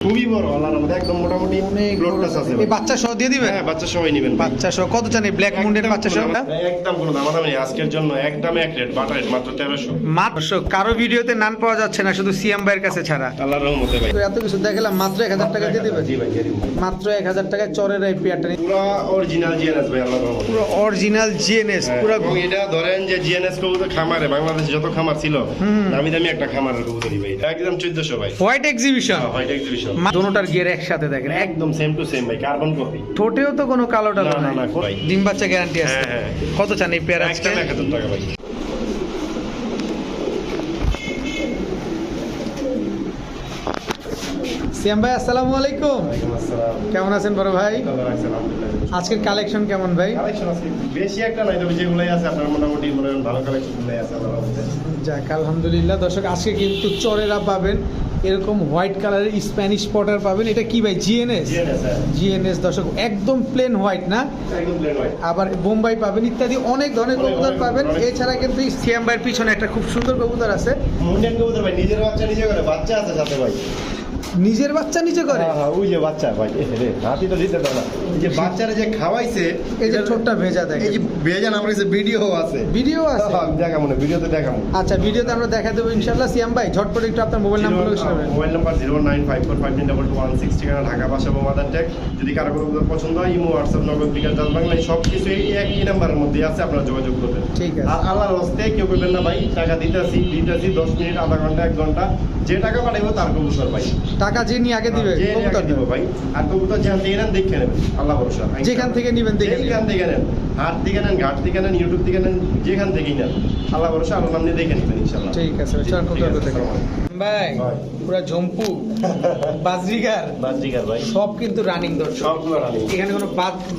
খুবই বড় আল্লাহর রহমতে একদম মোটামুটি অনেক লোডটাস আছে এই বাচ্চা সহ দিয়ে দিবেন? হ্যাঁ বাচ্চা সবাই নেবেন বাচ্চা সহ কত জানি ব্ল্যাক মুন্ডের বাচ্চা সহ? কোনো দাম- একদম নেই আজকের জন্য একদম এক রেট বাটা রেট মাত্র তেরোশো। মাত্র কারও ভিডিওতে নান পাওয়া যাচ্ছে না শুধু সিএম ভাইয়ের কাছে ছাড়া। আল্লাহর রহমতে ভাই। এত কিছু দেখালাম মাত্র এক হাজার টাকা দিয়ে দিবেন? জি ভাই মাত্র এক হাজার চরের এই পেয়ারটা পুরো অরিজিনাল জিএনএস ভাই আল্লাহর রহমতে। পুরো অরিজিনাল জিএনএস পুরো এটা ধরেন যে জিএনএস কবুতর খামারে বাংলাদেশে যত খামার ছিল দামি দামি একটা খামারের কবুতরই ভাই। একদম চোদ্দশো ভাই। হোয়াইট এক্সিবিশন হোয়াইট এক্সিবিশন দোনোটার গিয়ার একসাথে দেখেন। এক একদম সেম টু সেম ভাই কার্বন কপি ঠোঁটেও তো কোনো কালো টালো না, নাই। ডিম বাচ্চা গ্যারান্টি আছে। হ্যাঁ, হ্যাঁ। কত চান এই পেয়ার আজকে? এক হাজার টাকা ভাই। সিএম ভাই আসসালামু আলাইকুম। কেমন আছেন বড় ভাই। আজকের কালেকশন কেমন ভাই? বেশি একটা নাই তবে যেগুলাই আছে আপনার মোটামুটি মনে ভালো কালেকশন আছে যাক আলহামদুলিল্লাহ। দর্শক আজকে কিন্তু চরেরা পাবেন এরকম হোয়াইট কালারের স্প্যানিশ পটার পাবেন। এটা কি ভাই জিএনএস জিএনএস হ্যাঁ। দর্শক একদম প্লেন হোয়াইট না? আবার বোম্বাই পাবেন ইত্যাদি অনেক ধরনের কবুতর পাবেন। এছাড়া কিন্তু সিএম ভাইয়ের পিছনে একটা খুব সুন্দর কবুতর আছে। কবুতর ভাই নিজের বাচ্চা নিজে করে বাচ্চা আছে সাথে ভাই। নিজের বাচ্চা নিচে করে? হ্যাঁ, হ্যাঁ, ওই যে বাচ্চা ভাই হাতি তো দিতে দাও এই যে বাচ্চারা যে খাওয়াইছে এই যে ঠোঁটটা ভেজা দেখে এই যে ভেজান আমার কাছে ভিডিও আছে। ভিডিও আছে? হ্যাঁ, দেখা মনে ভিডিওতে দেখা মনে আচ্ছা ভিডিওতে আমরা দেখা দেবো ইনশাল্লাহ সিএম ভাই ঝটপট একটু আপনার মোবাইল নাম্বার শোনাবেন mobile number zero nine five four five nine double two one six ঠিকানা ঢাকা বাসা বোমাদার ট্যাগ যদি কারও কোনো পছন্দ হয় ইমো হোয়াটসঅ্যাপ নগদ বিকাশ ডাল বাংলা এই সব কিছু এই একই নাম্বারের মধ্যে আছে আপনারা যোগাযোগ করবেন। ঠিক আছে। আর আল্লাহর হস্তে কেউ করবেন না ভাই টাকা দিতেছি দিতেছি দশ মিনিট আধা ঘণ্টা এক ঘণ্টা যে টাকা পাঠাইবো তার কবুতর ভাই। টাকা যে নিয়ে আগে দিবে কবুতর দিব ভাই। আর কবুতর যেখান থেকে নেন দেখে নেবেন। আল্লাহ ভরসা যেখান থেকে নিবেন দেখে। যেখান থেকে নেন হাট থেকে নেন ঘাট থেকে নেন ইউটিউব থেকে নেন যেখান থেকেই নেন। আল্লাহ ভরসা আল্লাহ নাম নিয়ে দেখে নেবেন ইনশাল্লাহ ঠিক আছে চল আসসালামু আলাইকুম। ভাই। পুরা ঝম্পু বাজরিগার। বাজরিকার ভাই। সব কিন্তু রানিং দর্শক। সবগুলো রানি এখানে কোনো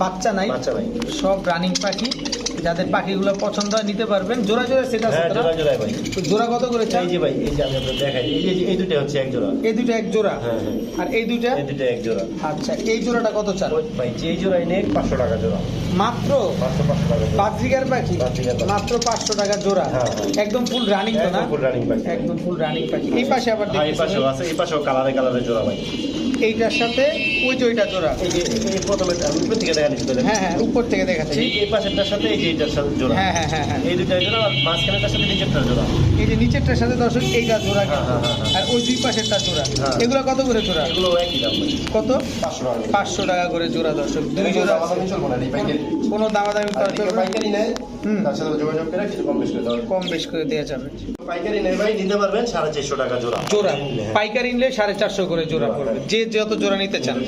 বাচ্চা নাই। বাচ্চা ভাই সব রানিং পাখি। যাদের পাখিগুলো পছন্দ হয় নিতে পারবেন। জোড়া জোড়া সেটা আছে হ্যাঁ জোড়া জোড়াই ভাই। জোড়া কত করে চাই এই যে ভাই এই যে আমি আপনাদের দেখাই। এই যে এই দুটো হচ্ছে এক জোড়া। এই দুটো এক জোড়া? হ্যাঁ, হ্যাঁ। আর এই দুইটা? এই দুটো এক জোড়া। আচ্ছা এই জোড়াটা কত চান? ভাই যে জোড়াই নেই পাঁচশো টাকা জোড়া। মাত্র? পাঁচশো পাঁচশো টাকা জোড়া। বাজরিগার পাখি। মাত্র পাঁচশো টাকা জোড়া। একদম ফুল রানিং তো না? full running পাখি। একদম ফুল রানিং পাখি। এই পাশে আবার হ্যাঁ এই পাশেও আছে এই পাশেও কালারে কালারে জোড়া ভাই। এইটার সাথে ওই যে ওইটা জোড়া। এই যে এই প্রথমে উপর থেকে। হ্যাঁ হ্যাঁ উপর থেকে দেখাচ্ছি। এই- পাশেরটার সাথে এই যে এইটার সাথে জোড়া। হ্যাঁ হ্যাঁ হ্যাঁ হ্যাঁ। এই দুইটা জোড়া আর মাঝখানেরটার সাথে নিচেরটার জোড়া। এই যে নিচেরটার সাথে দর্শক এইটা জোড়া হ্যাঁ, হ্যাঁ, হ্যাঁ। আর ওই দুই পাশেরটা জোড়া। এগুলো কত করে জোড়া? এগুলো একই দাম। কত? পাঁচশো টাকা পাঁচশো টাকা করে জোড়া দর্শক। দুই জোড়া। কোনো দামাদামি। পাইকারি হুম। তার সাথে যোগাযোগ করে কিছু কম বেশি করে দেওয়া কম বেশ করে দেওয়া যাবে। পাইকারি ভাই, নিতে পারবেন সাড়ে চারশো টাকা জোড়া। জোড়া। পাইকারি নিলে, সাড়ে চারশো করে জোড়া পড়বে। যে যত জোড়া নিতে চান।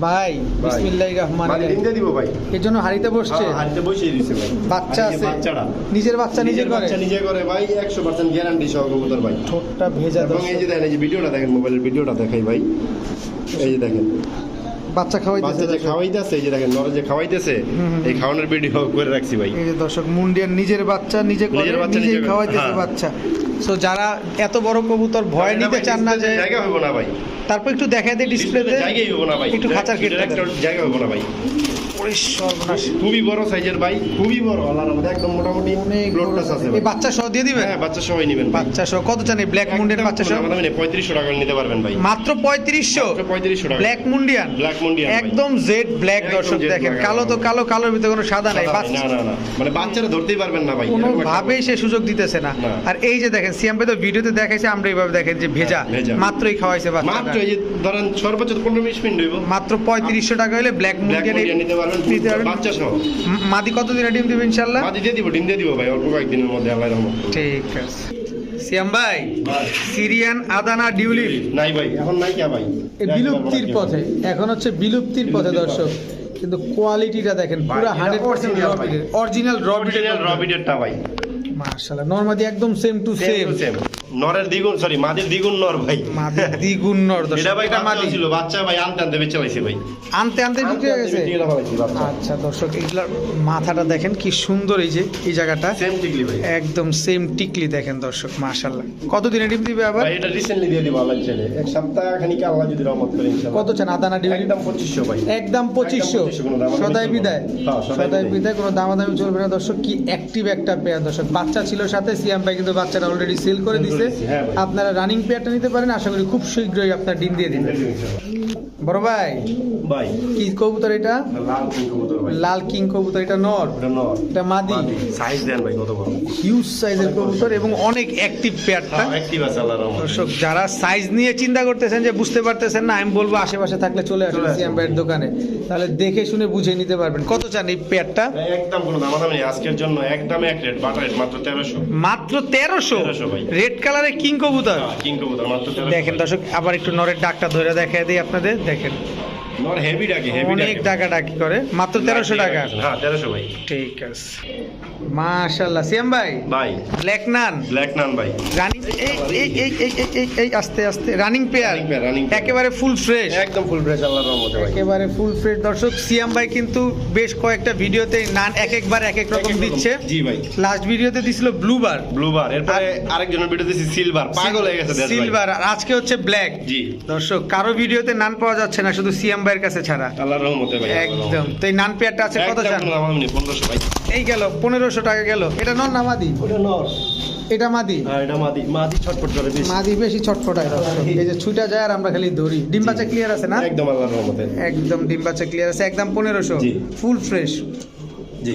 ভাই বিসমিল্লাহির রহমানির মানে রহিম। দিব ভাই। এর জন্য হাড়িতে বসছে হ্যাঁ, বসিয়ে দিছে ভাই। বাচ্চা আছে বাচ্চাটা। নিজের বাচ্চা নিজে করে বাচ্চা নিজে করে ভাই, 100% গ্যারান্টি সহ কবুতর ভাই। ঠোঁটটা ভেজা এবং এই যে দেখেন, এই যে ভিডিওটা দেখেন, মোবাইলের ভিডিওটা দেখাই ভাই। এই যে দেখেন, বাচ্চা খাওয়াই বাচ্চা যে খাওয়াইতেছে, এই যে দেখেন, নরে যে খাওয়াইতেছে, এই খাওয়ানোর ভিডিও করে রাখছি ভাই। এই যে দর্শক মুন্ডিয়ান নিজের বাচ্চা নিজে করে নিজের বাচ্চা নিজে খাওয়াইতেছে হ্যাঁ। বাচ্চা। সো যারা এত বড় কবুতর ভয় নিতে চান না যে জায়গা হইব না ভাই। তারপর একটু দেখাই দেয় ডিসপ্লেতে জায়গাই হইব না ভাই। একটু খাঁচার কেটে জায়গা হইব না ভাই। খুবই বড় সাইজের ভাই খুবই বড় আল্লাহর রহমতে একদম মোটামুটি অনেক আছে এই বাচ্চা সহ দিয়ে দিবেন? হ্যাঁ বাচ্চা সবাই নেবেন বাচ্চা সহ কত চান ব্ল্যাক মুন্ডিয়ান বাচ্চা সহ মানে টাকা নিতে পারবেন ভাই। মাত্র টাকা। ব্ল্যাক মুন্ডিয়ান? ব্ল্যাক মুন্ডিয়ান একদম জেড ব্ল্যাক দর্শক দেখেন। কালো তো কালো কালোর ভিতরে কোনো সাদা নাই। বাচ্চা না না মানে বাচ্চারা ধরতেই পারবেন না ভাই। একটা কোনোভাবেই সে সুযোগ দিতেছে না। আর এই যে দেখেন সিএম তো ভিডিওতে দেখাইছে আমরা এইভাবে দেখেন যে ভেজা। হ্যাঁ, মাত্রই খাওয়াইছে বাচ্চা মাত্র এই যে ধরেন সর্বোচ্চ পনেরো বিশ মিনিট হইব। মাত্র পঁয়ত্রিশশো টাকা হলে ব্ল্যাক মুন্ডিয়ান নিতে পারবেন। বাচ্চা সহ মাদি কত দিনে ডিম দিবে ইনশাল্লাহ মাদি দিয়ে দিব ডিম দিয়ে দিব ভাই অল্প কয়েকদিনের মধ্যে রহমত। ঠিক আছে। শ্যাম ভাই সিরিয়ান আদানা ডিউলিপ নাই ভাই এখন নাই কে ভাই? বিলুপ্তির পথে এখন হচ্ছে বিলুপ্তির পথে দর্শক। কিন্তু কোয়ালিটিটা দেখেন পুরো হান্ড্রেড পার্সেন্ট। অরিজিনাল রবিডের রবিডেরটা ভাই। মার্শাল্লাহ নর্মাদি একদম সেম টু সেম সেম নরের দ্বিগুণ সরি মাদের দ্বিগুণ নর ভাই। দ্বিগুণ নর এটা ভাই এটা মাদি। ছিল বাচ্চা ভাই আনতে আনতে বেঁচে লাইছে ভাই। আনতে আনতে বিক্রি হয়ে গেছে? আচ্ছা দর্শক এগুলার মাথাটা দেখেন কি সুন্দর এই যে এই জায়গাটা। সেম টিকলি ভাই। একদম সেম টিকলি দেখেন দর্শক মাশাল্লাহ কত দিনে ডিম দিবে আবার? ভাই এটা রিসেন্টলি দিয়ে দিব আল্লাহ এক সপ্তাহ খানিক আল্লাহ যদি রহমত করে ইনশাআল্লাহ। কত চান আদানা ডিম? একদম 2500 ভাই। একদম পঁচিশশো? 2500 সদাই বিদায়। হ্যাঁ, সদাই বিদায়। কোনো দামাদামি চলবে না দর্শক কি অ্যাক্টিভ একটা পেয়ার দর্শক। বাচ্চা ছিল সাথে সিয়াম ভাই কিন্তু বাচ্চাটা অলরেডি সেল করে দিছে। দিছি, হ্যাঁ। আপনারা রানিং পেয়ারটা নিতে পারেন আশা করি খুব শীঘ্রই আপনার ডিম দিয়ে দিবে বড় ভাই ভাই। কি কবুতর এটা? লাল কিং কবুতর এটা নর? এটা মাদি? সাইজ দেন ভাই কত বড়? হিউজ সাইজের কবুতর এবং অনেক অ্যাক্টিভ পেয়ারটা অ্যাক্টিভ আছে আল্লাহর রহমতে। দর্শক যারা সাইজ নিয়ে চিন্তা করতেছেন যে বুঝতে পারতেছেন না আমি বলব আশেপাশে থাকলে চলে আসুন সিএম ভাইয়ের দোকানে। তাহলে দেখে শুনে বুঝে নিতে পারবেন। কত চান এই পেয়ারটা একদম কোনো দামাদামি নেই। আজকের জন্য একদম এক রেট বাটার রেট মাত্র তেরোশো। মাত্র 1300 ভাই। রেড কালারের কিং কবুতর কিং কবুতর দেখেন দর্শক আবার একটু নরের ডাকটা ধরে দেখাই দিই আপনাদের। দেখেন। নর হেভি ডাকে হেভি অনেক টাকা ডাকি করে মাত্র টাকা। হ্যাঁ ভাই। ঠিক আছে। সিএম ভাই? ভাই। ব্ল্যাক নান ব্ল্যাক নান ভাই। রানিং এই এই এই এই এই আস্তে আস্তে। Running pair. একেবারে ফুল ফ্রেশ একদম ফুল ফ্রেশ আল্লাহর রহমতে ভাই। একেবারে ফুল ফ্রেশ দর্শক সিয়াম ভাই কিন্তু বেশ কয়েকটা ভিডিওতে নান এক একবার এক এক রকম দিচ্ছে। জি ভাই। লাস্ট ভিডিওতে দিছিল ব্লুবার ব্লুবার এরপরে আরেকজনের ভিডিও দিছি সিলভার পাগল হয়ে গেছে সিলভার আর আজকে হচ্ছে ব্ল্যাক জি। দর্শক কারও ভিডিওতে নান পাওয়া যাচ্ছে না শুধু সিয়াম ভাইয়ের কাছে ছাড়া। আল্লাহর রহমতে ভাই একদম। তো এই নান পেয়ারটা আছে কত একদম চান? এই গেল পনেরোশো টাকা গেল। এটা নন না মাদি? ওটা নর। এটা মাদি? হ্যাঁ এটা মাদি। মাদি ছটফট করে বেশি। মাদি বেশি ছটফটায় এই যে ছুটা যায় আর আমরা খালি ধরি ডিম বাচ্চা ক্লিয়ার আছে না? একদম আল্লাহর রহমতে। একদম ডিম বাচ্চা ক্লিয়ার আছে একদম পনেরোশো। ফুল ফ্রেশ জি।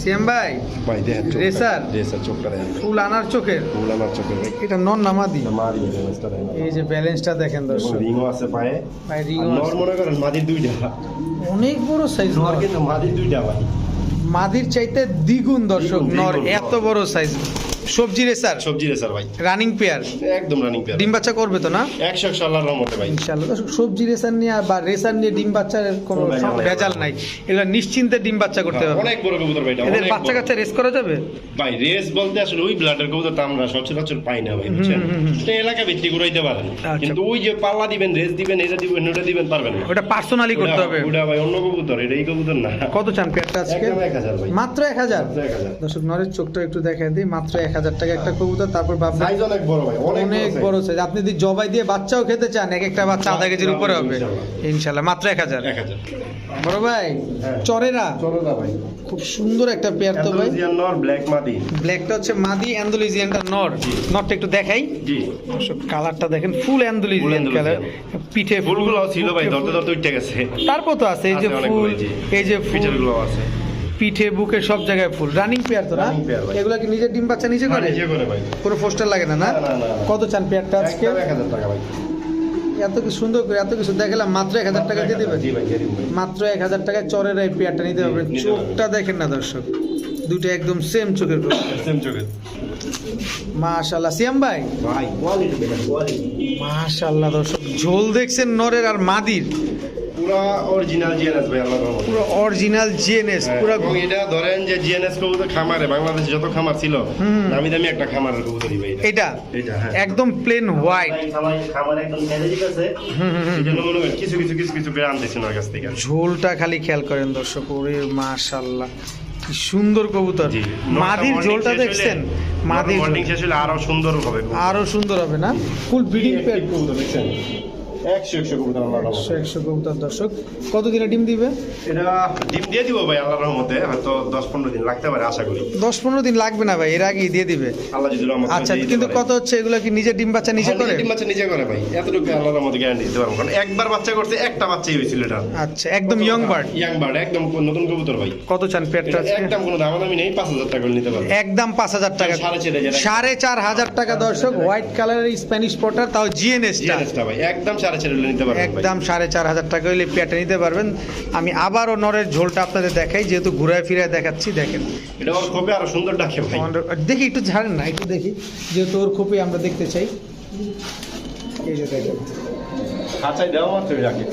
সিয়াম ভাই ভাই দেখেন রেসার? রেসার চোখটা দেখেন ফুল আনার চোখের? ফুল এটা নন না মাদি মাদি ব্যালেন্সটা দেখেন এই যে ব্যালেন্সটা দেখেন দর্শক। রিংও আছে পায়ে। ভাই রিংও নর মনে করেন মাদির দুইটা। অনেক বড় সাইজ নর কিন্তু মাদির দুইটা ভাই। মাদির চাইতে দ্বিগুণ দর্শক নর এত বড় সাইজ সবজি রেসার সবজি রেসার ভাই। রানিং পেয়ার একদম রানিং পেয়ার ডিম বাচ্চা করবে তো না? একশো একশো আল্লাহর রহমতে ভাই। ইনশাআল্লাহ। সবজি রেসার নিয়ে বা রেসার নিয়ে ডিম বাচ্চার কোনো ভেজাল নাই। এগুলো নিশ্চিন্তে ডিম বাচ্চা করতে হবে। অনেক বড় কবুতর ভাই এটা এদের বাচ্চা। কাচ্চা রেস করা যাবে? ভাই রেস বলতে আসলে ওই ব্লাডের কবুতর তো আমরা সচরাচর পাই না ভাই বুঝছেন। এটা এলাকা ভিত্তিক ঘুরাইতে পারেন আচ্ছা। কিন্তু ওই যে পাল্লা দিবেন রেস দিবেন এটা দিবেন ওটা দিবেন পারবেন না। ওটা পার্সোনালি করতে হবে। ওটা ভাই অন্য কবুতর এটা এই কবুতর না। কত চান পেয়ারটা আজকে? এক হাজার ভাই। মাত্র এক হাজার? মাত্র এক হাজার। দর্শক নরের চোখটা একটু দেখাই দিই মাত্র এক হাজার টাকা একটা কবুতর তারপর সাইজ অনেক বড় ভাই অনেক বড় সাইজ আপনি যদি জবাই দিয়ে বাচ্চাও খেতে চান এক একটা বাচ্চা আধা কেজির উপরে হবে। ইনশাল্লাহ। মাত্র এক হাজার। বড় ভাই হ্যাঁ। চরেরা? ভাই। খুব সুন্দর একটা পেয়ার তো ভাই। নর ব্ল্যাক মাদি। ব্ল্যাকটা হচ্ছে মাদি অ্যান্ডোলিজিয়ানটা নর। নরটা একটু দেখাই। জি। কালারটা দেখেন ফুল অ্যান্ডোলিজিয়ান কালার পিঠে ফুল ফুলগুলো ছিল ভাই ধরতে ধরতে উঠে গেছে। তারপর তো আছে এই যে ফুল এই যে ফুল ফিচারগুলো আছে। পিঠে বুকে সব জায়গায় ফুল। রানিং পেয়ার তো না? এগুলো কি নিজের ডিম বাচ্চা নিজে হ্যাঁ, করে? পুরো পোস্টার লাগে না না। কত চান পেয়ারটা আজকে? এত কি সুন্দর করে এত কিছু দেখালাম মাত্র এক হাজার টাকা দিয়ে দিন মাত্র এক হাজার টাকায় চরের এই পেয়ারটা নিতে পারবেন চোখটা দেখেন না দর্শক। দুটো একদম সেম চোখের সেম চোখে মাশাল্লাহ সিয়াম ভাই? ভাই কোয়ালিটি দেখেন কোয়ালিটি মাশাল্লাহ দর্শক। ঝোল দেখছেন নরের আর মাদির। পুরো অরিজিনাল জিএনএস ভাই আল্লাহর পুরো অরিজিনাল জিএনএস পুরো এটা ধরেন যে জিএনএস কবুতর খামারে বাংলাদেশে যত খামার ছিল দামি দামি একটা খামারের কবুতরই ভাই এটা। এটা? এটা একদম প্লেন হোয়াইট খামার- খামার একদম ছেড়ে দিতেছে। এই জন্য করেন কিছু কিছু কিছু কিছু করে আনতেছি ওনার কাছ থেকে। ঝোলটা খালি খেয়াল করেন দর্শক ওরে মাশাল্লাহ কি সুন্দর কবুতর। মাদির ঝোলটা দেখছেন? মাদির শেষ হলে আরও সুন্দর হবে আরও সুন্দর হবে না? ফুল ব্রিডিং পেয়ার কবুতর দেখছেন? একশো একশো কবুতর আল্লাহর একশো একশো কবুতর দর্শক। কতদিনে ডিম দিবে? এটা ডিম দিয়ে দিব ভাই আল্লাহর রহমতে। হয়তো দশ পনেরো দিন লাগতে পারে আশা করি। দশ পনেরো দিন লাগবে না ভাই এর আগেই দিয়ে দিবে। আল্লাহ যদি রহমত আচ্ছা কিন্তু কত হচ্ছে? এগুলো কি নিজে ডিম বাচ্চা নিজে হ্যাঁ, করে? ডিম বাচ্চা নিজে করে ভাই এতটুকু আল্লাহর রহমতে গ্যারান্টি দিতে পারব। কারণ একবার বাচ্চা করছে একটা বাচ্চাই হয়েছিল এটা। আচ্ছা একদম ইয়ং বার্ড ইয়াং বার্ড একদম নতুন কবুতর ভাই। কত চান পেয়ারটা একদম কোনো দামাদামি নেই পাঁচ হাজার টাকা নিতে পারবে। একদম পাঁচ হাজার টাকা। সাড়ে চার হাজার। টাকা। দর্শক হোয়াইট কালারের স্প্যানিশ পটার তাও জিএনএসটা ভাই একদম সাড়ে চার হলে নিতে পারবেন একদম সাড়ে চার হাজার টাকা হলে পেয়ারটা নিতে পারবেন। আমি আবারও নরের ঝোলটা আপনাদের দেখাই যেহেতু ঘুরায় ফিরে দেখাচ্ছি দেখেন। এটা ওর খুবই আরও সুন্দর ডাকে ভাই। দেখি একটু ছাড়েন না একটু দেখি যেহেতু ওর খুবই আমরা দেখতে চাই। এই যে দেখেন। খাঁচাই দেওয়া মাত্র ডাকে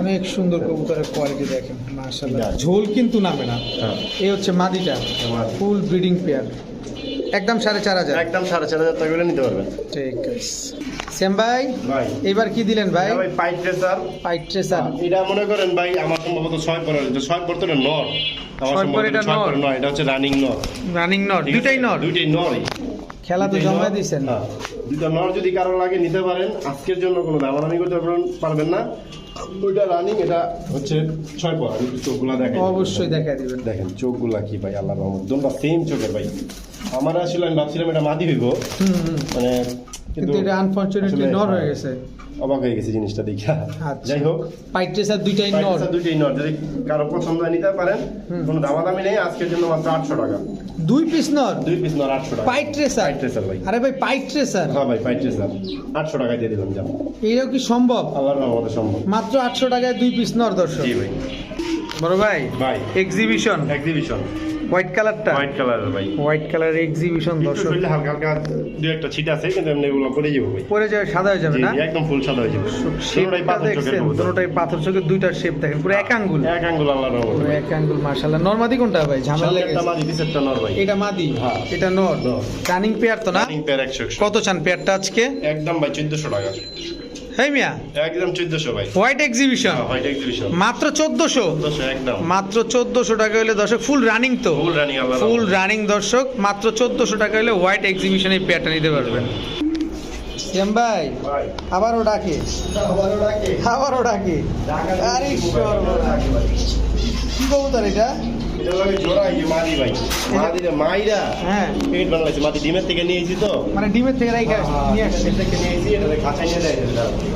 অনেক সুন্দর কবুতরের কোয়ালিটি দেখেন মাশাআল্লাহ। ঝোল কিন্তু নামে না। হ্যাঁ। এই হচ্ছে মাদিটা ফুল ব্রিডিং পেয়ার একদম সাড়ে চার হাজার। একদম সাড়ে চার হাজার টাকা নিতে পারবেন। ঠিক আছে। শ্যাম ভাই ভাই। এবার কি দিলেন ভাই? ভাই পাইপ ট্রেসার পাইট ট্রেসার এটা মনে করেন ভাই আমার সম্ভবত ছয় পরে ছয় পরে তো নর। আমার সম্ভবত এটা ছয় পরে নয় এটা হচ্ছে রানিং নর। রানিং নট দুটাই নট দুইটাই নরই। খেলা তো জমা দিয়েছেন হ্যাঁ। দুইটা নর যদি কারও লাগে নিতে পারেন আজকের জন্য কোনো দামাদামি করতে পারবেন- না। ওইটা রানিং এটা হচ্ছে ছয় পর আমি চোখগুলা দেখাই অবশ্যই দেখা দিবেন। দেখেন চোখগুলা কি ভাই আল্লাহ রহমত। দুটা সেম চোখের ভাই। আমার আসলে আমি ভাবছিলাম এটা মাদি হইব। মানে কিন্তু এটা আনফরচুনেটলি নর হয়ে হ্যাঁ, গেছে। অবাক হয়ে গেছে জিনিসটা দেখা। আচ্ছা। যাই হোক পাইট্রেসার দুইটাই নর দুইটাই নর যদি কারও পছন্দ হয় নিতে পারেন। কোনো দামাদামি নেই আজকের জন্য মাত্র আটশো টাকা। দুই পিস নর? দুই পিস নর আটশো টাকা। পাইট্রেসার? পাইট্রেসার ভাই। আরে ভাই পাইট্রেসার? হ্যাঁ ভাই পাইট্রেসার। আটশো টাকা দিয়ে দিলাম যাও। কি সম্ভব? আল্লাহর রহমতে সম্ভব। মাত্র আটশো টাকায় দুই পিস নর দর্শক। জি ভাই। বড় ভাই ভাই। এক্সিবিশন এক্সিবিশন হোয়াইট কালারটা হোয়াইট কালারের ভাই। হোয়াইট কালার এক্সিবিশন দর্শক। হালকা হালকা দু একটা ছিট আছে কিন্তু এমনি এগুলো পরে যাব ভাই। পরে যাবে সাদা হয়ে যাবে না? জি, একদম ফুল সাদা হয়ে যাবে। দুটোটাই শেপটা পাথর চোখের দেখছেন। দুটোটাই পাথর চোখের দুইটার শেপ দেখেন পুরো এক আঙ্গুল। এক আঙ্গুল আল্লাহর রহমতে পুরো এক আঙ্গুল মার্শাল্লাহ নরমাদি কোনটা ভাই? ঝামেলা লেগেছে। একটা মাঝি পিছেরটা নর ভাই। এটা মাদি? হ্যাঁ। এটা নর। রানিং পেয়ার তো না? রানিং পেয়ার একশো একশো। কত চান পেয়ারটা আজকে? একদম ভাই চোদ্দশো টাকা। হেই মিয়া? একদম চোদ্দশো ভাই। হোয়াইট এক্সিবিশন হোয়াইট এক্সিবিশন মাত্র চোদ্দশো? চোদ্দশো একদম। মাত্র চোদ্দশো টাকা হলে দর্শক ফুল রানিং তো? ফুল রানিং আল্লাহর ফুল রানিং দর্শক মাত্র চোদ্দশো টাকা হলে হোয়াইট এক্সিবিশন এই পেয়ারটা নিতে পারবেন। শ্যাম ভাই আবারও ডাকে। আবারও ডাকে। আবারও ডাকে। আরে। কি কবুতর এটা? হ্যাঁ। ডিমের থেকে তো। মানে ডিমের থেকে রাইখা নিয়ে আসছে। ডিমের থেকে নিয়ে এসেছি এটা খাঁচাই নিয়ে দেয়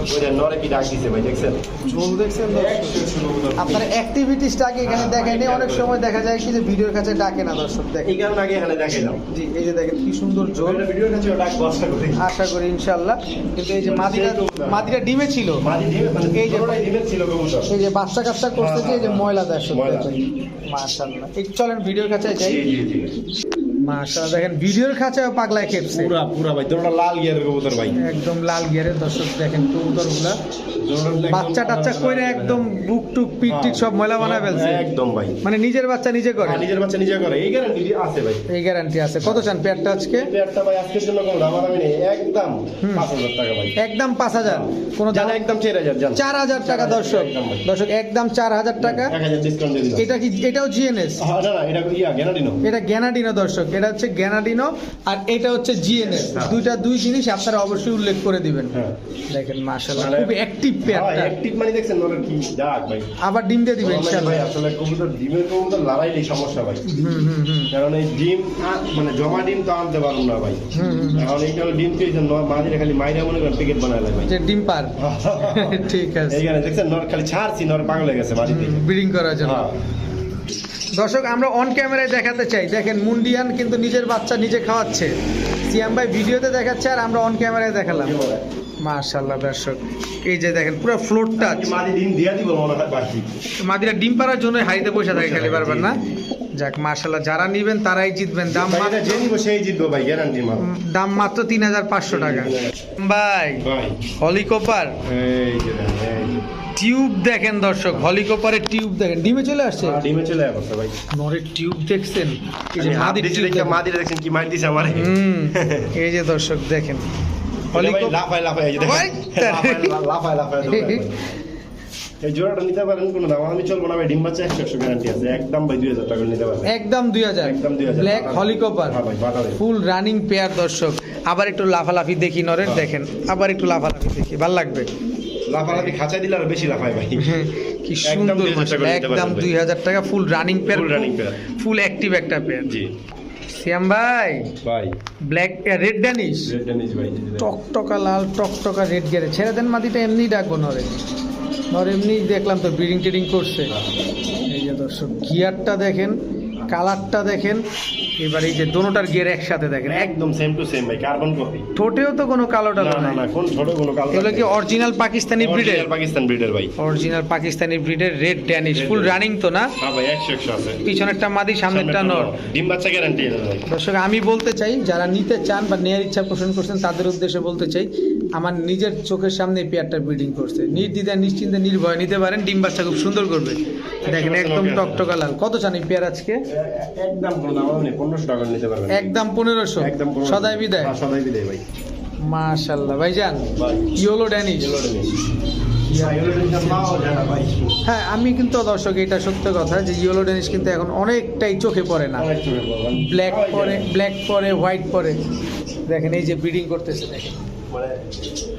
ওই যে নরে কি ডাক দিছে ভাই দেখছেন? ঝোল দেখছেন আপনার অ্যাক্টিভিটিসটা আগে এখানে অনেক সময় দেখা যায় কি যে ভিডিওর কাছে ডাকে না দর্শক দেখে এই কারণে আগে এখানে দেখাইলাম জি এই যে দেখেন কি সুন্দর ঝোল। ভিডিওর কাছে ডাক বসা করি। আশা করি ইনশাল্লাহ কিন্তু এই যে মাদিরা মাদিরা ডিমে ছিল। মানে এই যে- ছিল এই যে বাচ্চা কাচ্চা করতেছে এই যে ময়লা দেয় ময়লা। মাশাআল্লাহ এই চলেন ভিডিওর কাছে যাই। মাশাআল্লাহ দেখেন ভিডিওর কাছে পাগলায় খেপছে। পুরা পুরা ভাই লাল গিয়ারের কবুতর ভাই। একদম লাল গিয়ারের দর্শক দেখেন কবুতরগুলা। বাচ্চা টাচ্চা কইরে একদম বুক টুক পিক টিক সব ময়লা বানায় ফেলছে। একদম ভাই। মানে নিজের বাচ্চা নিজে করে? হ্যাঁ, নিজের বাচ্চা নিজে করে এই গ্যারান্টি আছে ভাই। এই গ্যারান্টি আছে। কত চান পেয়ারটা আজকে? পেয়ারটা ভাই আজকের জন্য কোনো দাম আমি নেই একদম হুম। পাঁচ হাজার টাকা ভাই। একদম পাঁচ হাজার? কোনো জান একদম চার হাজার জান। চার হাজার টাকা দর্শক। দর্শক একদম চার হাজার টাকা। এক হাজার ডিসকাউন্ট দিয়ে দিলাম। এটা কি এটাও জিএনএস হ্যাঁ, না না এটা ইয়া গ্যারান্টি এটা গ্যানাডিনো দর্শক এটা হচ্ছে গ্যানাডিনো আর এটা হচ্ছে জিএনএস। হ্যাঁ। দুইটা দুই জিনিস আপনারা অবশ্যই উল্লেখ করে দিবেন। হ্যাঁ। দেখেন মাশাআল্লাহ মানে- খুব অ্যাক্টিভ পেয়ারটা অ্যাক্টিভ মানে দেখছেন ওরা কি ডাক ভাই? আবার ডিম দিয়ে দিবেন ইনশাআল্লাহ। ভাই আসলে কবুতর ডিমের কবুতর লড়াইলেই সমস্যা ভাই। হুম হুম কারণ এই ডিম মানে জমা ডিম তো আনতে পারুন না ভাই। এখন এইটা ডিম পেয়েছেন মাঝে খালি মাইরা মনে করেন প্যাকেট বানায় ভাই যে ডিম পার। ঠিক আছে। এইখানে দেখছেন নর খালি ছাড়ছি নর পাগল হয়ে গেছে মাটিতে ব্রিডিং করার জন্য। হ্যাঁ। দর্শক আমরা অন ক্যামেরায় দেখাতে চাই। দেখেন মুন্ডিয়ান কিন্তু নিজের বাচ্চা নিজে খাওয়াচ্ছে। সিয়াম ভাই ভিডিওতে দেখাচ্ছে আর আমরা অন ক্যামেরায় দেখালাম। মাশাআল্লাহ দর্শক। এই যে দেখেন পুরো ফ্লোর টাচ মাটি ডিম দিয়া দিব বাকি মাদিরা ডিম পাড়ার জন্য হাড়িতে বসে থাকে খালি বারবার না? যাক মাশাআল্লাহ যারা নিবেন তারাই জিতবেন। দাম দাম মাত্র তিন হাজার পাঁচশো টাকা। ভাই ভাই। হলিকপার টিউব দেখেন দর্শক হলিকপারের টিউব দেখেন। ডিমে চলে আসছে? হ্যাঁ, ডিমে চলে আসছে ভাই। নরের টিউব দেখছেন? এই যে দিছি টিউব দেখে দেখেন। দেখছেন কি মার দিছে আমারে। হুম এই যে দর্শক দেখেন। ভাই হলিকপার লাফায় লাফায় এই যে দেখেন। লাফায়, লাফায়। এই জোড়াটা নিতে পারেন কোনো দাম আমি চলবো না ভাই ডিম বাচ্চা একশো একশো গ্যারান্টি আছে। একদম ভাই দুই হাজার টাকা নিতে পারবেন। একদম দুই হাজার। একদম 2000 ব্ল্যাক হলিকপার ফুল রানিং পেয়ার দর্শক। আবার একটু লাফালাফি দেখি নরের হ্যাঁ। দেখেন। আবার একটু লাফালাফি দেখি ভালো লাগবে। লাফালাফি দিলে আরও বেশি লাফায় ভাই। কি সুন্দর 2000 টাকা মাশাআল্লাহ, নিতে একদম দুই হাজার টাকা full running pair pair। Full active একটা পেয়ার জি। শ্যাম ভাই। ভাই। Black red Danish red Danish ভাই। টকটকা লাল টকটকা রেড গেরে ছেড়ে দেন মাটিটা এমনি ডাকবো নরে। নর এমনি দেখলাম তো ব্রিডিং টিডিং করছে। এই যে দর্শক গিয়ারটা দেখেন কালারটা দেখেন এবার এই যে দোনোটার গিয়ার একসাথে দেখেন একদম সেম টু সেম ভাই কার্বন কপি ঠোঁটেও তো কোনো কালো টালো না না কোন কোনো কালো এগুলো কি অরিজিনাল পাকিস্তানি ব্রিডের পাকিস্তান ব্রিডের ভাই। অরিজিনাল পাকিস্তানি ব্রিডের রেড ড্যানিশ ফুল রানিং তো না? হ্যাঁ ভাই একশো একশো আছে। পিছনেরটা মাদি সামনেরটা নর। ডিম বাচ্চা গ্যারান্টি দর্শক আমি বলতে চাই যারা নিতে চান বা নেওয়ার ইচ্ছা পোষণ করছেন তাদের উদ্দেশ্যে বলতে চাই আমার নিজের চোখের সামনে পেয়ারটা ব্রিডিং করছে। নির্দ্বিধায় নিশ্চিন্তে নির্ভয় নিতে পারেন ডিম বাচ্চা খুব সুন্দর করবে। দেখেন একদম টকটকা লাল। কত চান এই পেয়ার আজকে? একদম পনেরোশো টাকা নিতে পারবেন। একদম পনেরোশো? সদাই বিদায়? হ্যাঁ, সদাই বিদায় ভাই। মাশাল্লাহ। ভাইজান ভাই। Yellow Danish? ডেনিস ডেনিস ভাই। হ্যাঁ আমি কিন্তু দর্শক এটা সত্য কথা যে ইয়েলো ড্যানিশ কিন্তু এখন অনেকটাই চোখে পড়ে না। ব্ল্যাক পরে ব্ল্যাক পরে হোয়াইট পরে। দেখেন এই যে ব্রিডিং করতেছে দেখেন। মানে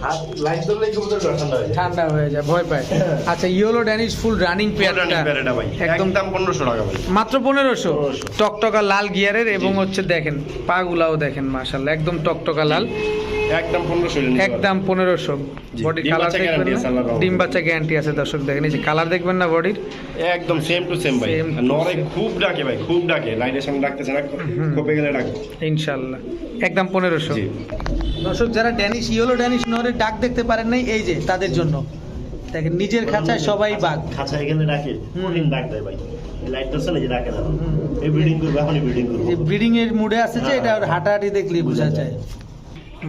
হাত লাইট ধরলেই কবুতর ঠান্ডা হয়ে যায়। ঠান্ডা হয়ে যায় ভয় পায়। আচ্ছা ইয়েলো ড্যানিশ ফুল রানিং পেয়ারটা ভাই। একদম একদম দাম পনেরোশো টাকা ভাই। মাত্র পনেরোশো? 1500 টকটকা লাল গিয়ারের এবং হচ্ছে দেখেন পাগুলাও দেখেন মাশাল্লাহ একদম টকটকা লাল। একদম কালার বাচ্চা দেখবেন। ডিম বাচ্চা গ্যারান্টি আছে দর্শক দেখেন। এই যে কালার দেখবেন না বডির? একদম সেম টু সেম ভাই। নরে খুব ডাকে ভাই খুব ডাকে। ডাকতেছে না খোপে গেলে ডাকে ইনশাল্লাহ একদম জি। দর্শক যারা ড্যানিশ ইয়েলো ড্যানিশ নরের ডাক দেখতে পারেন নাই এই যে তাদের জন্য। দেখেন নিজের খাঁচায় সবাই বাঘ। খাঁচায় গেলে ডাকে। কঠিন ডাক দেয় ভাই? লাইট না যে ডাকে এই ব্রিডিং করব এখনই ব্রিডিং করব। ব্রিডিং এর মুডে আছে যে এটা ওর হাঁটাহাঁটি দেখলেই বোঝা যায়।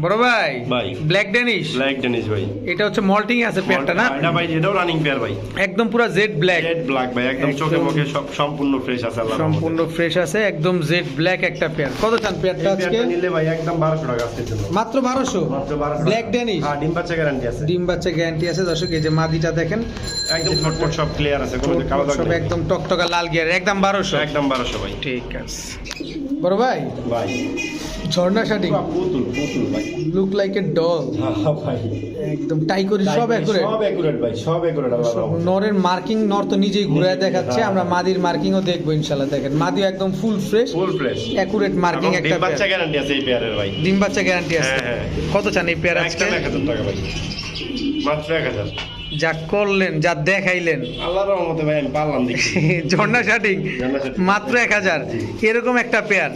বড় ভাই ভাই। ব্ল্যাক ড্যানিশ ব্ল্যাক ডেনিস ভাই। এটা হচ্ছে মল্টিং আছে পেয়ারটা না? এটা ভাই এটাও রানিং পেয়ার ভাই। একদম পুরো জেড ব্ল্যাক রেড ব্ল্যাক ভাই একদম চোখে মুখে সব সম্পূর্ণ ফ্রেশ আছে আল্লাহর সম্পূর্ণ ফ্রেশ আছে একদম জেড ব্ল্যাক একটা পেয়ার কত চান পেয়ারটা আজকে? নিলে ভাই একদম বারোশো টাকা আজকের মাত্র বারোশো? মাত্র বারোশো। ব্ল্যাক ড্যানিশ হ্যাঁ ডিম বাচ্চা গ্যারান্টি আছে। ডিম বাচ্চা গ্যারান্টি আছে। দর্শক এই যে মাদিটা দেখেন। একদম ফটফট সব ক্লিয়ার আছে কোনো কালো দাগ সব। একদম টকটকা লাল গিয়ার একদম বারোশো। একদম বারোশো ভাই। ঠিক আছে। বড় ভাই? ভাই। ঝর্ণা শাড়ি? পুতুল পুতুল ভাই। লুক লাইক এ ডল ভাই। একদম টাই করি সব একুরেট সব একুরেট ভাই সব একুরেট নরের মার্কিং নর তো নিজেই ঘুরায় দেখাচ্ছে হ্যাঁ, আমরা হ্যাঁ। মাদির মার্কিংও দেখব ইনশাল্লাহ দেখেন। মাদিও একদম full fresh full fresh accurate marking একটা ডিম বাচ্চা। গ্যারান্টি আছে এই পেয়ারের ভাই। ডিম বাচ্চা গ্যারান্টি আছে। হ্যাঁ। কত চান এই পেয়ার আজকে? একদম এক হাজার টাকা ভাই। মাত্র এক হাজার। যা করলেন যা দেখাইলেন। আল্লাহর রহমতে ভাই আমি পারলাম দেখি ঝর্ণা শাটিং ঝর্ণা শাটিং। মাত্র এক হাজার। এরকম একটা পেয়ার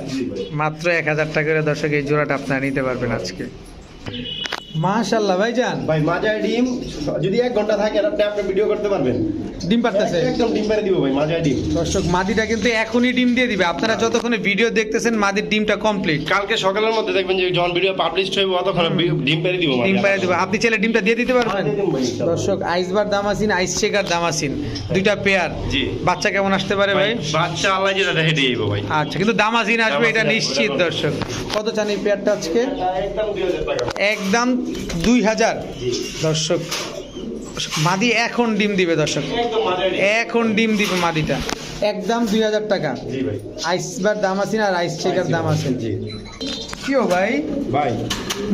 মাত্র এক হাজার টাকা করে দর্শক এই জোড়াটা আপনারা নিতে পারবেন আজকে। মাশাল্লাহ ভাইজান। ভাই মাজায় ডিম যদি এক ঘণ্টা থাকে আপনি আপনি ভিডিও করতে পারবেন। ডিম পারতেছে। একদম ডিম মেরে দিব ভাই মাজায় ডিম। দর্শক মাদিটা কিন্তু এখনই ডিম দিয়ে দিবে। আপনারা যতক্ষণে ভিডিও দেখতেছেন মাদির ডিমটা কমপ্লিট কালকে সকালের মধ্যে দেখবেন যে যখন ভিডিও পাবলিশ হইব ততক্ষণ ডিম পেরে দিব ডিম পাড়ে দিবে। আপনি চাইলে ডিমটা দিয়ে দিতে পারবেন। দর্শক আইসবার দামাসিন আইস চেকার দামাসিন। দুইটা পেয়ার জি। বাচ্চা কেমন আসতে পারে ভাই বাচ্চা আল্লাহ যেটা দেখে দিয়ে দিব ভাই। আচ্ছা কিন্তু দামাসিন আসবে এটা নিশ্চিত দর্শক। কত চান এই পেয়ারটা আজকে? একদম দুই হাজার। দর্শক মাদি এখন ডিম দিবে দর্শক। এখন ডিম দিবে মাদিটা। একদম দুই হাজার টাকা। আইসবার দাম আছে না আর আইস চেকার দাম আছে। কি ভাই? ভাই।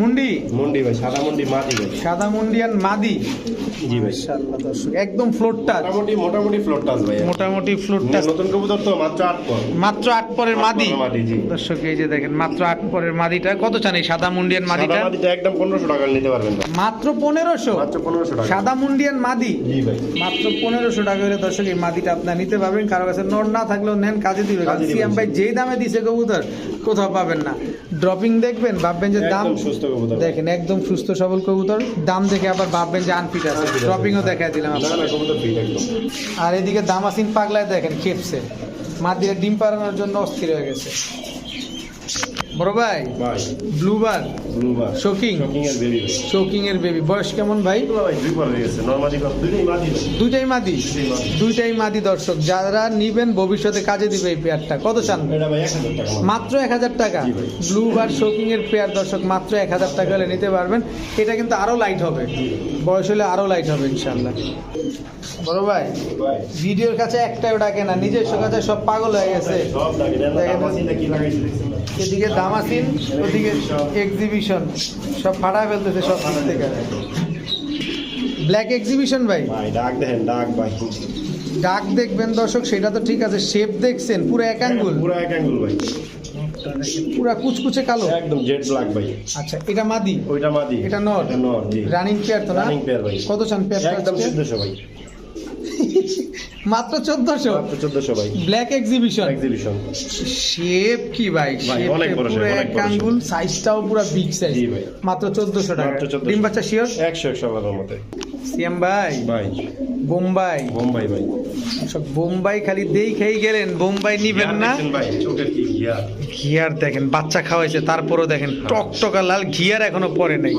মুন্ডি? মন্ডি ভাই সাদা মন্ডি মাটি ভাই। সাদা মুন্ডিয়ান মাদি? জি ভাই। ইনশাআল্লাহ দর্শক একদম ফ্লোরটা মোটামুটি মোটামুটি ফ্লোর টাচ ভাই। মোটামুটি ফ্লোরটা নতুন কবুতর তো মাত্র আট পর। মাত্র আট পরের মাদি? মাদি, জি। দর্শক এই যে দেখেন মাত্র আট পরের মাদিটা। কত চান এই সাদা মুন্ডিয়ান সাদা মাদিটা? মাদিটা একদম পনেরোশো টাকা নিতে পারবেন মাত্র পনেরোশো? মাত্র পনেরোশো টাকা। সাদা মুন্ডিয়ান মাদি? জি ভাই। মাত্র পনেরোশো টাকা হলে দর্শক এই মাদিটা আপনার নিতে পারবেন। কারও কাছে নট না থাকলেও নেন কাজে দিবে কাজে দিবে, সিএম ভাই যেই দামে দিছে কবুতর কোথাও পাবেন না। ড্রপিং দেখবেন ভাববেন যে দাম সুস্থ দেখেন একদম সুস্থ সবল কবুতর। দাম দেখে আবার ভাববেন যে আনফিট আছে। ড্রপিংও দেখা দিলাম আর এদিকে দামাসিন পাগলায় দেখেন খেপছে। মাদিরে ডিম পাড়ানোর জন্য অস্থির হয়ে গেছে। বড় ভাই? ব্লুবার ব্লু বার শোকিং এর বেবি শোকিং এর বেবি বয়স কেমন ভাই? দুইটাই মাদি। দুইটাই মাদি? দর্শক। যারা নিবেন ভবিষ্যতে কাজে দিবে এই পেয়ারটা কত চান? মাত্র। এক হাজার টাকা। জি ভাই। ব্লু বার শোকিং এর পেয়ার দর্শক মাত্র এক হাজার টাকা হলে নিতে পারবেন। এটা কিন্তু আরও লাইট হবে। বয়স হলে আরও লাইট হবে ইনশাল্লাহ বড় ভাই ভিডিওর কাছে একটাও ডাকে না। নিজস্ব কাছে সব পাগল হয়ে গেছে? এদিকে দামাসিন ওদিকে এক্সিবিশন সব ফাটা ফেলতেছে সব দিক থেকে। ব্ল্যাক এক্সিবিশন ভাই? ডাক দেখেন ডাক ভাই। ডাক দেখবেন দর্শক সেটা তো ঠিক আছে শেপ দেখছেন পুরো এক আঙ্গুল পুরো এক অ্যাঙ্গুল ভাই। পুরো কুচকুচে কালো। একদম জেড ব্ল্যাক ভাই। আচ্ছা এটা মাদি? ওইটা মাদি। এটা নর? নর জি। রানিং পেয়ার তো না? রানিং পেয়ার ভাই। কত চান পেয়ার একদম চোদ্দশো ভাই মাত্র চোদ্দশো। মাত্র চোদ্দশো ভাই। ব্ল্যাক এক্সিবিশন এক্সিবিশন শেপ কি ভাই? অনেক বড় shape, অনেক আঙ্গুল সাইজটাও পুরো বিগ সাইজ মাত্র চোদ্দশো টাকা। 1400 ডিম বাচ্চা শিওর একশো একশো আলাদার মতে। সিএম ভাই। ভাই। বোম্বাই। বোম্বাই ভাই। সব বোম্বাই খালি দেই খেয়ে গেলেন বোম্বাই নিবেন না। ভাই চোখের কি ঘিয়া ঘিয়ার দেখেন বাচ্চা খাওয়াইছে তারপরও দেখেন টকটকা লাল ঘিয়ার এখনও পরে নাই।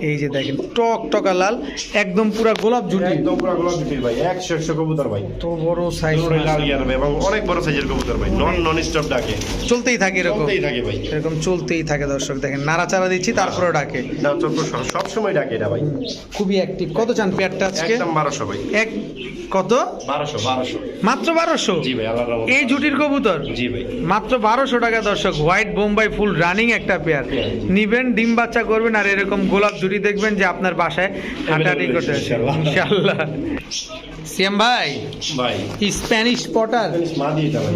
এই যে দেখেন টকটকা লাল একদম পুরা গোলাপ জুটি একদম পুরো গোলাপ জুটির ভাই একশো একশো কবুতর ভাই। তো বড় সাইজ লাল ইয়ার ভাই এবং অনেক বড় সাইজের কবুতর ভাই। নন নন স্টপ ডাকে। চলতেই থাকে এরকম। চলতেই থাকে ভাই। এরকম চলতেই থাকে দর্শক দেখেন নাড়াচাড়া দিচ্ছি তারপরেও ডাকে। না চোখ সব সময় ডাকে এটা ভাই। খুবই অ্যাক্টিভ কত চান পেয়ারটা আজকে? একদম ভাই। এক কত? বারোশো বারোশো। মাত্র বারোশো? জি ভাই এই জুটির কবুতর? জি ভাই। মাত্র বারোশো টাকা দর্শক হোয়াইট বোম্বাই ফুল রানিং একটা পেয়ার। নিবেন ডিম বাচ্চা করবেন আর এরকম গোলাপ জুটি দেখবেন যে আপনার বাসায় হাঁটাহাঁটি করতে ইনশাল্লাহ। সিএম ভাই ভাই। স্প্যানিশ পটার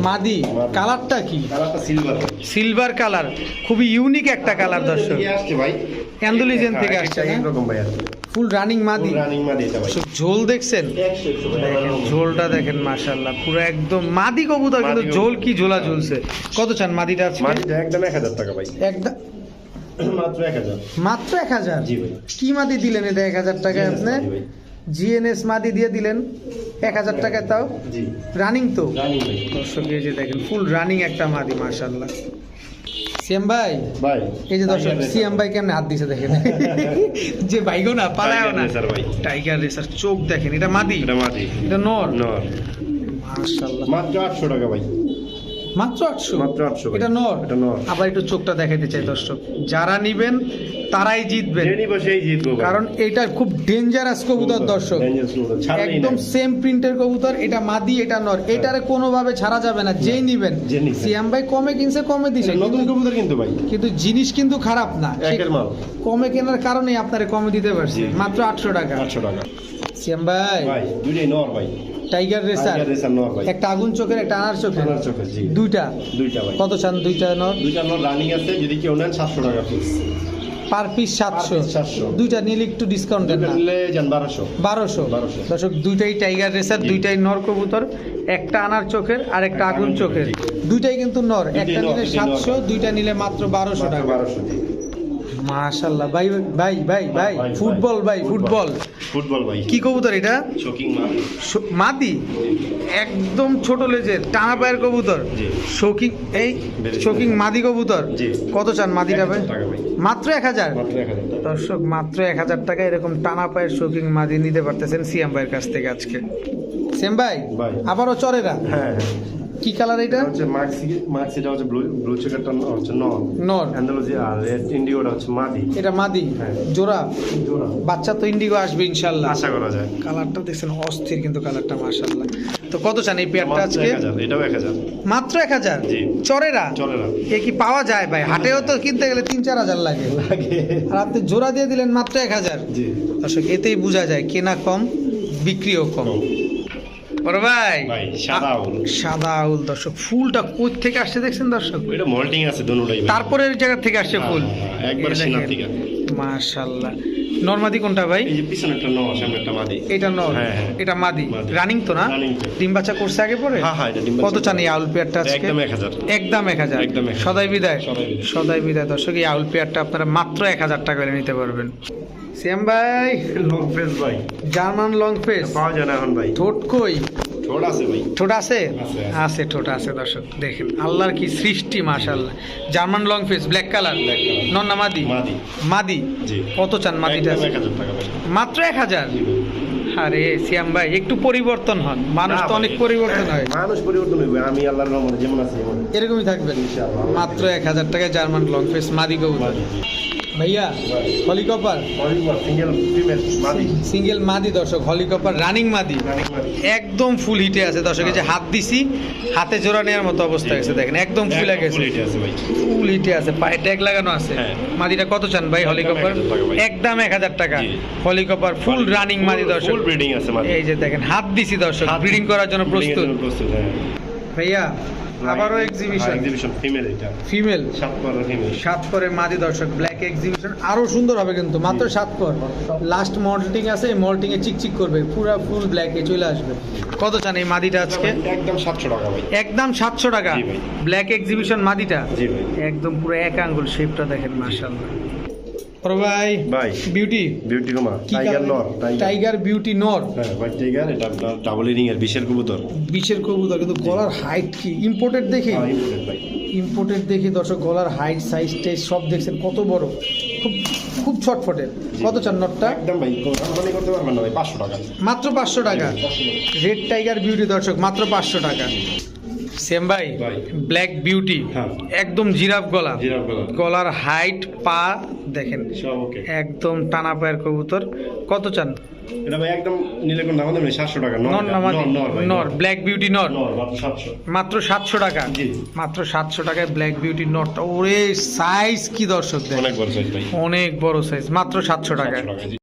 মাদি। কালারটা কি? সিলভার সিলভার কালার খুবই ইউনিক একটা কালার দর্শক। ভাই। অ্যান্ডোলিজেন থেকে আসছে একরকম ভাই ফুল রানিং মাদি? রানিং মাদি এটা ভাই। ঝোল দেখছেন? ঝোলটা দেখেন মাশাল্লাহ পুরো একদম মাদি কবুতর কিন্তু ঝোল কি ঝোলা ঝুলছে। কত চান মাদিটা আজকে? মাদিটা একদম এক হাজার টাকা ভাই। একদম মাত্র এক হাজার। মাত্র এক হাজার? জি ভাই। কি মাদি দিলেন এটা এক হাজার টাকায় আপনি। জিএনএস মাদি দিয়ে দিলেন এক হাজার টাকায় তাও? জি। রানিং তো? দর্শক এই যে দেখেন ফুল রানিং একটা মাদি মাশাল্লাহ সিএম ভাই? ভাই। এই যে দর্শক সিএম ভাই কেমনে হাত দিছে দেখেন? যে ভাইগো না পালায়ও না। স্যার ভাই। টাইগার রেসার চোখ দেখেন এটা মাদি? এটা মাদি। এটা নর? নর। মাশাআল্লাহ। মাত্র আটশো টাকা ভাই। মাত্র আটশো? মাত্র 800 ভাই। এটা নর। এটা নর। আবার একটু চোখটা দেখাইতে চাই দর্শক। যারা নিবেন তারাই জিতবেন। সেই জিতবো কারণ এটা খুব ডেঞ্জারাস কবুতর দর্শক। একদম সেম প্রিন্টের কবুতর এটা মাদি এটা নর। এটারে কোনোভাবে ছাড়া যাবে না। যেই নিবেন। সিয়াম ভাই কমে কিনছে কমে দিছে। নতুন কবুতর কিন্তু ভাই। কিন্তু জিনিস কিন্তু খারাপ না। কমে কেনার কারণে আপনারে কমে দিতে পারছি। মাত্র আটশো টাকা। আটশো টাকা। সিয়াম ভাই। ভাই দুইটাই নর ভাই। টাইগার রেসার একটা আগুন চোখের একটা আনার চোখের। সোনার চোখে জি। দুইটা। দুইটা ভাই কত চান? দুইটা নর? দুইটা নর রানিং আছে যদি কেউ নেন সাতশো টাকা পিস পার পিস সাতশো। দুইটা নিলে একটু ডিসকাউন্ট দেন বারোশো। বারোশো। 1200 দর্শক দুইটাই টাইগার রেসার দুইটাই নর কবুতর একটা আনার চোখের আর একটা আগুন চোখের। দুইটাই কিন্তু নর। একটা নিলে সাতশো দুইটা নিলে মাত্র বারোশো টাকা। বারোশো মাশাল্লাহ ভাই ভাই ভাই ভাই ফুটবল ভাই ফুটবল। ফুটবল। ভাই। কি কবুতর এটা? শোকিং মাদি? একদম ছোট লেজের টানা পায়ের কবুতর। শৌকিং এই। শৌকিং মাদি কবুতর। কত চান মাদিটা ভাই? 1000 টাকা ভাই। মাত্র এক হাজার? দর্শক মাত্র এক হাজার টাকা এরকম টানা পায়ের শৌকিং মাদি নিতে পারতেছেন সিএম ভাইয়ের কাছ থেকে আজকে। ভাই ভাই। আবারও চরেরা? হ্যাঁ হ্যাঁ। কি কালার এটা? এটা হচ্ছে মাক্সি মাক্সিটা হচ্ছে ব্লু ব্লু চেকারটা হচ্ছে নর নর অ্যান্ডালোজি আর রেড ইন্ডিওটা হচ্ছে মাদি এটা মাদি হ্যাঁ। জোড়া? জোড়া। বাচ্চা তো ইন্ডিগো আসবে ইনশাল্লাহ। আশা করা যায়। কালারটা দেখছেন অস্থির কিন্তু কালারটা মাশাল্লাহ তো কত চান এই পেয়ারটা আজকে? এটাও এক হাজার। মাত্র এক হাজার? জি। চরেরা না এ কি পাওয়া যায় ভাই? হাটেও তো কিনতে গেলে তিন চার হাজার লাগে। লাগে। আর আপনি জোড়া দিয়ে দিলেন মাত্র এক হাজার। জি। দর্শক এতেই বোঝা যায় কেনা কম বিক্রিও কম। বড় ভাই। সাদা আউল। সাদা আউল দর্শক। ফুলটা কোথ থেকে আসছে দেখছেন দর্শক? এটা মল্টিং আছে দুটোটাই তারপরে জায়গা থেকে আসছে ফুল। একবার হ্যাঁ, একবারে দেখেন। থেকে। মাশাল্লাহ নর্মাদি কোনটা ভাই? এটা নর হ্যাঁ, হ্যাঁ। এটা মাদি। রানিং তো না? ডিম বাচ্চা করছে আগে পরে? হ্যাঁ কত। চান এই আউল পেয়ারটা আজকে? একদম এক হাজার। সদাই বিদায়। সদাই বিদায়। দর্শক এই আউল পেয়ারটা আপনারা মাত্র এক হাজার টাকা করে নিতে পারবেন। সিএম ভাই? লং ফেস ভাই। জার্মান লং ফেস পাওয়া যায় না এখন ভাই। ঠোঁট কই? ঠোঁট আছে আছে, ঠোঁট আছে দর্শক দেখেন। আল্লাহর কি সৃষ্টি মাশাল্লাহ German long face black colour Black color। নন না মাদি? মাদি। কত চান মাদিটা মাত্র এক হাজার? আরে সিয়াম ভাই একটু পরিবর্তন হন। মানুষ তো অনেক পরিবর্তন হয়। মানুষ পরিবর্তন হইবে আমি আল্লাহর রহমতে যেমন আছি এরকমই থাকবেন। ইনশাআল্লাহ। মাত্র এক হাজার টাকায় জার্মান লং ফেস মাদি কবুতর। ভাইয়া হলিকপার সিঙ্গেল ফিমেল মাদি। সিঙ্গেল মাদি দর্শক হলিকপার রানিং মাদি। একদম ফুল হিটে আছে দর্শক এই যে হাত দিছি হাতে জোড়া নেওয়ার মতো অবস্থা গেছে দেখেন একদম ফুল গেছে আছে ফুল হিটে আছে পায়ে ট্যাগ লাগানো আছে। হ্যাঁ। মাদিটা কত চান ভাই হলিকপার 1000 টাকা ভাই। একদম এক হাজার টাকা। হলিকপার ফুল রানিং মাদি দর্শক। ফুল ব্রিডিং আছে এই যে দেখেন হাত দিছি দর্শক ব্রিডিং করার জন্য প্রস্তুত জন্য প্রস্তুত হ্যাঁ। ভাইয়া আবারও এক্সিবিশন এক্সিবিশন ফিমেল এটা। ফিমেল সাত পরে ফিমেল সাত পরে মাদি দর্শক ব্ল্যাক এক্সিবিশন আরও সুন্দর হবে কিন্তু মাত্র সাত পর। লাস্ট মল্টিং আছে এই মল্টিং এ চিকচিক করবে পুরো ফুল ব্ল্যাকে চলে আসবে। কত চান এই মাদিটা আজকে? একদম সাতশো টাকা ভাই। একদম সাতশো টাকা। ব্ল্যাক এক্সিবিশন মাদিটা? জি ভাই। একদম পুরো এক আঙ্গুল শেপটা দেখেন মাশাআল্লাহ। বড় ভাই ভাই বিউটি বিউটি কুমা টাইগার নর টাইগার বিউটি নর হ্যাঁ ভাই টাইগার এটা আপনার ডাবল ইনিং এর বিশের কবুতর। বিশের কবুতর কিন্তু গলার হাইট কি? ইম্পোর্টেড দেখি? হ্যাঁ, ভাই। ইম্পোর্টেড দেখি দর্শক গলার হাইট সাইজ টেজ সব দেখছেন কত বড়। খুব খুব ছটফটে। কত চান নটটা? একদম ভাই কোম্পানি করতে পারবেন না ভাই পাঁচশো টাকা। মাত্র পাঁচশো টাকা। রেড টাইগার বিউটি দর্শক মাত্র পাঁচশো টাকা। সেম ভাই। Black beauty. একদম জিরাফ গলা। গলার হাইট পা দেখেন। একদম টানা পায়ের কবুতর। কত চান? ব্ল্যাক বিউটি নর মাত্র সাতশো। টাকা। মাত্র সাতশো টাকায় ব্ল্যাক বিউটি ওরে সাইজ কি দর্শক অনেক বড় সাইজ মাত্র সাতশো টাকায়। টাকা।